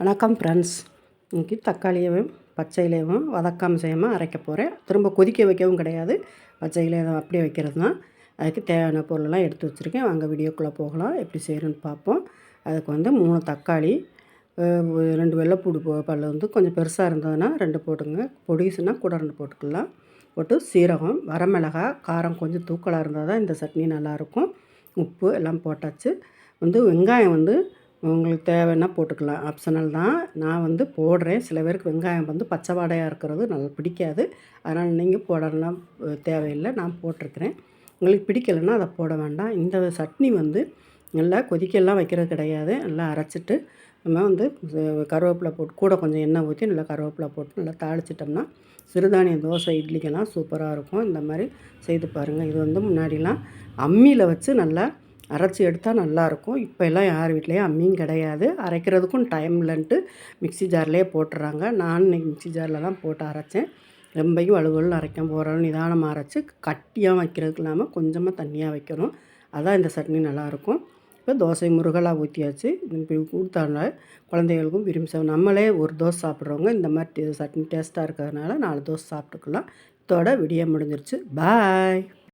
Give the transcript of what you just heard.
வணக்கம் ஃப்ரெண்ட்ஸ் இன்றைக்கி தக்காளியையும் பச்சையிலையும் வதக்காமல் செய்யாமல் அரைக்க போகிறேன் திரும்ப கொதிக்க வைக்கவும் கிடையாது. பச்சையில அப்படியே வைக்கிறது தான் அதுக்கு தேவையான பொருளெல்லாம் எடுத்து வச்சுருக்கேன். வாங்க வீடியோக்குள்ளே போகலாம். எப்படி செய்கிறேன்னு பார்ப்போம். அதுக்கு வந்து மூணு தக்காளி ரெண்டு வெள்ளைப்பூடு போ பல்ல வந்து கொஞ்சம் பெருசாக இருந்ததுன்னா ரெண்டு போட்டுங்க பொடிசுனா கூட ரெண்டு போட்டுக்கலாம். போட்டு சீரகம் வரமிளகாய் காரம் கொஞ்சம் தூக்கலாக இருந்தால் தான் இந்த சட்னி நல்லாயிருக்கும் உப்பு எல்லாம் போட்டாச்சு. வந்து வெங்காயம் வந்து உங்களுக்கு தேவைன்னா போட்டுக்கலாம். ஆப்ஷனல் தான். நான் வந்து போடுறேன். சில பேருக்கு வெங்காயம் வந்து பச்சை வாடையாக இருக்கிறது நல்லா பிடிக்காது. அதனால் நீங்கள் போடலாம். தேவையில்லை. நான் போட்டிருக்கிறேன். உங்களுக்கு பிடிக்கலைன்னா அதை போட வேண்டாம். இந்த சட்னி வந்து நல்லா கொதிக்கெல்லாம் வைக்கிறது கிடையாது. நல்லா அரைச்சிட்டு நம்ம வந்து கருவேப்பிலை போட்டு கூட கொஞ்சம் எண்ணெய் ஊற்றி நல்லா கருவேப்பிலை போட்டு நல்லா தாளிச்சிட்டோம்னா சிறுதானிய தோசை இட்லிக்கெல்லாம் சூப்பராக இருக்கும். இந்த மாதிரி செய்து பாருங்கள் இது வந்து முன்னாடிலாம் அம்மியில் வச்சு நல்லா அரைச்சி எடுத்தால் நல்லாயிருக்கும் இப்போ எல்லாம் யார் வீட்லேயும் அம்மியும் கிடையாது. அரைக்கிறதுக்கும் டைம் இல்லைன்ட்டு மிக்ஸி ஜார்லேயே போட்டுறாங்க. நான் இன்னைக்கு மிக்ஸி ஜாரில் தான் போட்டு அரைச்சேன். ரொம்பையும் வலுவலுன்னு அரைக்க போகிறோம் நிதானமாக அரைச்சி கட்டியாக வைக்கிறதுக்கு இல்லாமல் கொஞ்சமாக தண்ணியாக வைக்கணும். அதான் இந்த சட்னி நல்லாயிருக்கும் இப்போ தோசை முருகலாக ஊற்றியாச்சு இப்படி கொடுத்தாங்க குழந்தைகளுக்கும் விரும்பி சாப்பிடும் நம்மளே ஒரு தோசை சாப்பிட்றவங்க இந்த மாதிரி சட்னி டேஸ்ட்டாக இருக்கிறதுனால நாலு தோசை சாப்பிட்டுக்கலாம். இதோட விடிய முடிஞ்சிருச்சு. பாய்